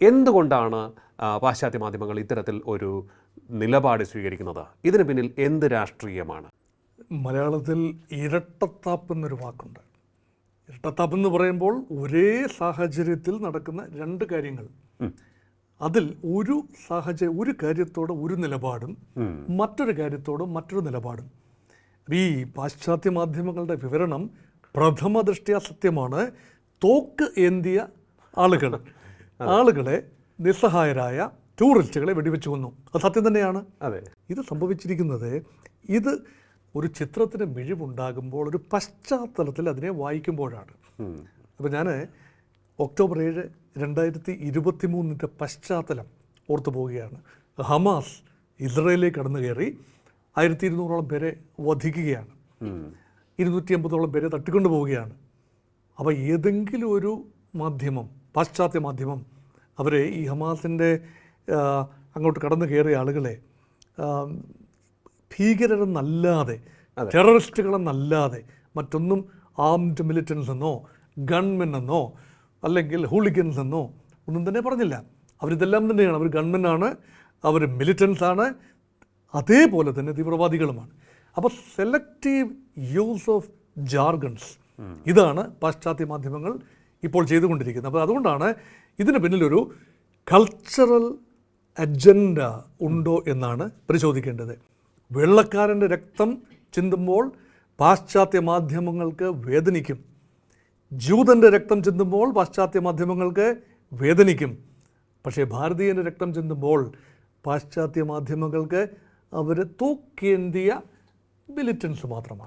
എന്തുകൊണ്ടാണ് പാശ്ചാത്യ മാധ്യമങ്ങൾ ഇത്തരത്തിൽ ഒരു നിലപാട് സ്വീകരിക്കുന്നത്? ഇതിന് പിന്നിൽ എന്ത് രാഷ്ട്രീയമാണ്? മലയാളത്തിൽ ഇരട്ടത്താപ്പ് എന്നൊരു വാക്കുണ്ട്. ഇരട്ടത്താപ്പ് എന്ന് പറയുമ്പോൾ ഒരേ സാഹചര്യത്തിൽ നടക്കുന്ന രണ്ട് കാര്യങ്ങൾ. അതിൽ ഒരു സാഹചര്യം ഒരു കാര്യത്തോട് ഒരു നിലപാടും മറ്റൊരു കാര്യത്തോട് മറ്റൊരു നിലപാടും. ഈ പാശ്ചാത്യ മാധ്യമങ്ങളുടെ വിവരണം പ്രഥമ ദൃഷ്ട്യാ സത്യമാണ്. തോക്ക് ഏന്തിയ ആളുകൾ. ആളുകളെ നിസ്സഹായരായ ടൂറിസ്റ്റുകളെ വെടിവെച്ചു കൊന്നു. അത് സത്യം തന്നെയാണ്. അതെ. ഇത് സംഭവിച്ചിരിക്കുന്നത് ഇത് ഒരു ചിത്രത്തിന് മിഴിവുണ്ടാകുമ്പോൾ ഒരു പശ്ചാത്തലത്തിൽ അതിനെ വായിക്കുമ്പോഴാണ്. അപ്പോൾ ഞാൻ ഒക്ടോബർ ഏഴ് രണ്ടായിരത്തി ഇരുപത്തി മൂന്നിന്റെ പശ്ചാത്തലം ഓർത്തു പോവുകയാണ്. ഹമാസ് ഇസ്രയേലിലേക്ക് കടന്നു കയറി ആയിരത്തി ഇരുന്നൂറോളം പേരെ വധിക്കുകയാണ്. ഇരുന്നൂറ്റി അമ്പതോളം പേരെ തട്ടിക്കൊണ്ടു പോവുകയാണ് അപ്പോൾ ഏതെങ്കിലും ഒരു മാധ്യമം പാശ്ചാത്യ മാധ്യമം അവരെ ഈ ഹമാസിന്റെ അങ്ങോട്ട് കടന്നു കയറിയ ആളുകളെ ഭീകരരെന്നല്ലാതെ ടെററിസ്റ്റുകളെന്നല്ലാതെ മറ്റൊന്നും ആംഡ് മിലിറ്റൻസ് എന്നോ ഗൺമെൻ എന്നോ അല്ലെങ്കിൽ ഹൂളിഗൻസ് എന്നോ ഒന്നും തന്നെ പറഞ്ഞില്ല. അവരിതെല്ലാം തന്നെയാണ്. അവർ ഗൺമെനാണ് അവർ മിലിറ്റൻസ് ആണ് അതേപോലെ തന്നെ തീവ്രവാദികളുമാണ്. അപ്പോൾ സെലക്റ്റീവ് യൂസ് ഓഫ് ജാർഗൺസ് ഇതാണ് പാശ്ചാത്യ മാധ്യമങ്ങൾ ഇപ്പോൾ ചെയ്തുകൊണ്ടിരിക്കുന്നത്. അപ്പോൾ അതുകൊണ്ടാണ് ഇതിന് പിന്നിലൊരു കൾച്ചറൽ അജണ്ട ഉണ്ടോ എന്നാണ് പരിശോധിക്കേണ്ടത്. വെള്ളക്കാരന്റെ രക്തം ചിന്തുമ്പോൾ പാശ്ചാത്യ മാധ്യമങ്ങൾക്ക് വേദനിക്കും. ജൂതന്റെ രക്തം ചിന്തുമ്പോൾ പാശ്ചാത്യ മാധ്യമങ്ങൾക്ക് വേദനിക്കും. പക്ഷേ ഭാരതീയന്റെ രക്തം ചിന്തുമ്പോൾ പാശ്ചാത്യ മാധ്യമങ്ങൾക്ക് അവർ തൂക്കേന്തിയ മിലിറ്റൻസ് മാത്രമാണ്.